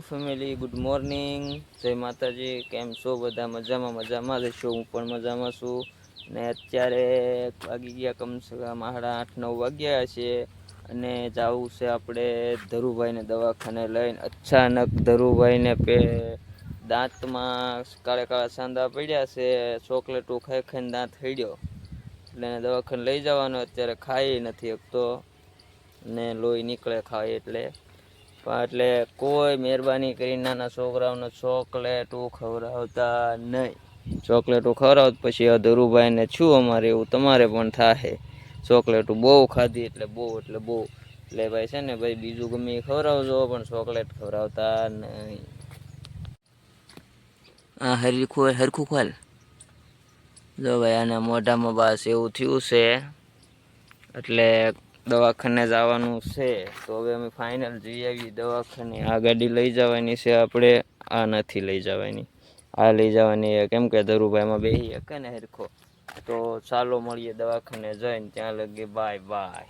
Family good morning જય માતાજી. કેમ છો? બધા મજામાં મજામાં રહેશો હું પણ મજામાં છું. ને અત્યારે વાગી ગયા કમસે કમ સાડા આઠ, નવ વાગ્યા છે અને જવું છે આપણે ધરુભાઈને દવાખાને લઈને. અચાનક ધરુભાઈને પે દાંતમાં કાળા કાળા સાંદા પડ્યા છે. ચોકલેટો ખાઈ ખાઈને દાંત હડ્યો એટલે એને દવાખાને લઈ જવાનો. અત્યારે ખાઈ નથી શકતો ને લોહી નીકળે ખાય એટલે. પણ એટલે કોઈ મહેરબાની કરી નાના છોકરાઓને ચોકલેટો ખવડાવતા નહીં. ચોકલેટો ખવડાવ પછી આ ધરુભાઈને છું અમારે એવું તમારે પણ થાય ચોકલેટો બહુ ખાધી એટલે બહુ એટલે બહુ. એટલે ભાઈ છે ને ભાઈ બીજું ગમે ખવડાવજો, પણ ચોકલેટ ખવડાવતા નહીં. હા હરખું હરખું ખોલ. જો ભાઈ, આના મોઢામાં બસ એવું થયું છે. એટલે દવાખાને જવાનું છે. તો હવે અમે ફાઇનલ જઈ આવીએ દવાખાને. આ ગાડી લઈ જવાની છે આપણે. આ નથી લઈ જવાની. આ લઈ જવાની કેમ કે ધરુભાઈમાં બેસી શકે ને હરખો. તો ચાલો મળીએ દવાખાને જઈને. ત્યાં લગી બાય બાય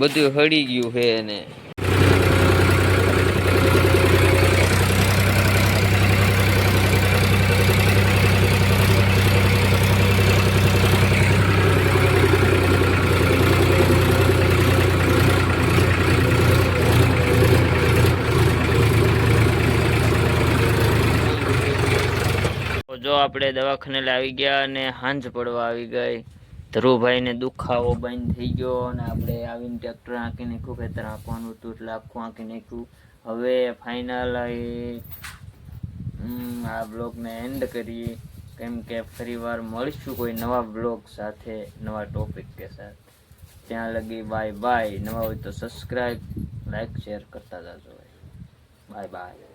બધું હળી ગયું છે એને આપણે દવાખાને લાવી ગયા અને હાંજ પડવા આવી ગઈ. ધ્રુવભાઈને દુખાવો બંધ થઈ ગયો અને આપણે આવીને ટ્રેક્ટર આંકી નાખ્યું, ખેતર આંકવાનું હતું એટલે આખું આંકી નાખ્યું. હવે ફાઇનલ આ બ્લોગને એન્ડ કરીએ. કેમ કે ફરીવાર મળીશું કોઈ નવા બ્લોગ સાથે, નવા ટોપિક કે સાથે. ત્યાં લગી બાય બાય નવા હોય તો સબસ્ક્રાઈબ લાઈક શેર કરતા જાજો બાય બાય